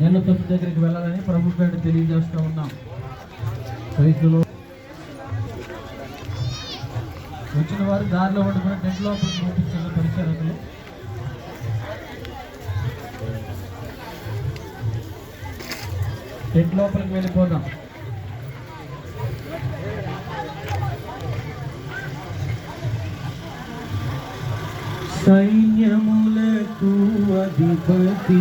నెల తొమ్మిది దగ్గరికి వెళ్ళాలని ప్రభుత్వాన్ని తెలియజేస్తూ ఉన్నాం. రైతులు వచ్చిన వారు దారిలో వండుకుని టెంట్ లోపలికి పంపించారు పరిచారకులు టెంట్ లోపలికి వెళ్ళిపోదాం. సైన్యములకు అధిపతి.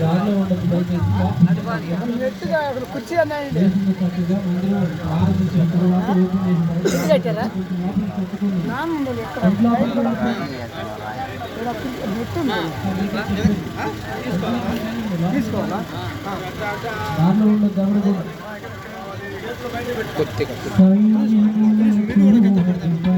దారిలో ఉండదు దయచేసి కుర్చీ అన్నాయండి మందిరం తర్వాత నెట్ ఉంది తీసుకోవాలా దారిలో ఉండదు దవడ కూడా కనమైన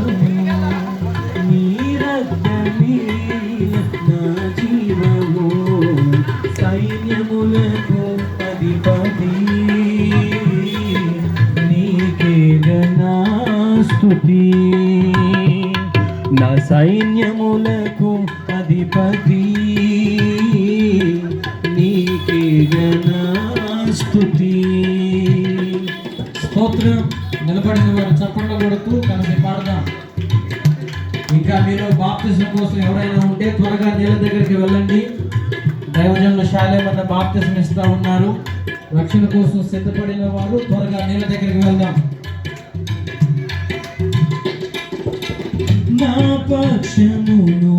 నా సైన్యములకు అధిపతి. నీకే స్తుతి స్తోత్రం. నిలబడిన వారు చప్పట్లు కొడుతూ కలిసి పాడదాం. ఇంకా మీరు బాప్తిజం కోసం ఎవరైనా ఉంటే త్వరగా నీళ్ళ దగ్గరికి వెళ్ళండి. దైవజనులు శాలేమన్న బాప్తిజం ఇస్తూ ఉన్నారు. రక్షణ కోసం సిద్ధపడిన వారు త్వరగా నీళ్ళ దగ్గరికి వెళ్దాం. నా పక్షమును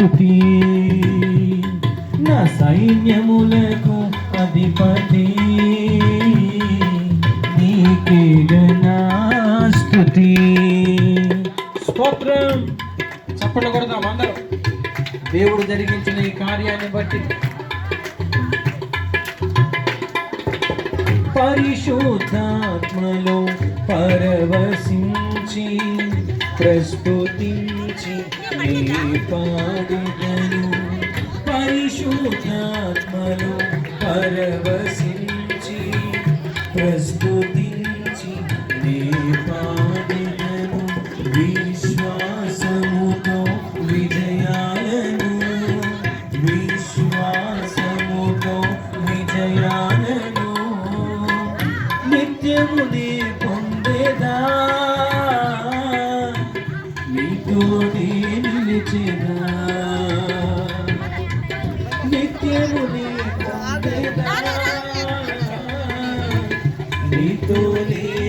గణాస్తుతి నా సైన్యములకు అధిపతి. నీకే గణాస్తుతి స్తోత్రం. చప్పట్లు కొడదాం అందరూ. దేవుడు జరిగించిన ఈ కార్యాన్ని బట్టి. పరిశుద్ధాత్మలో పరవశించి ప్రస్తుతి పాడుగను పరిశుద్ధాత్మను పరవశించి ప్రస్తుతించి నే పాడుగను విశ్వాసముతో విజయాలను విశ్వాసముతో విజయాలను నిత్యము నీ పొందేదా నీతో నీ চেনা। নিত্য মনে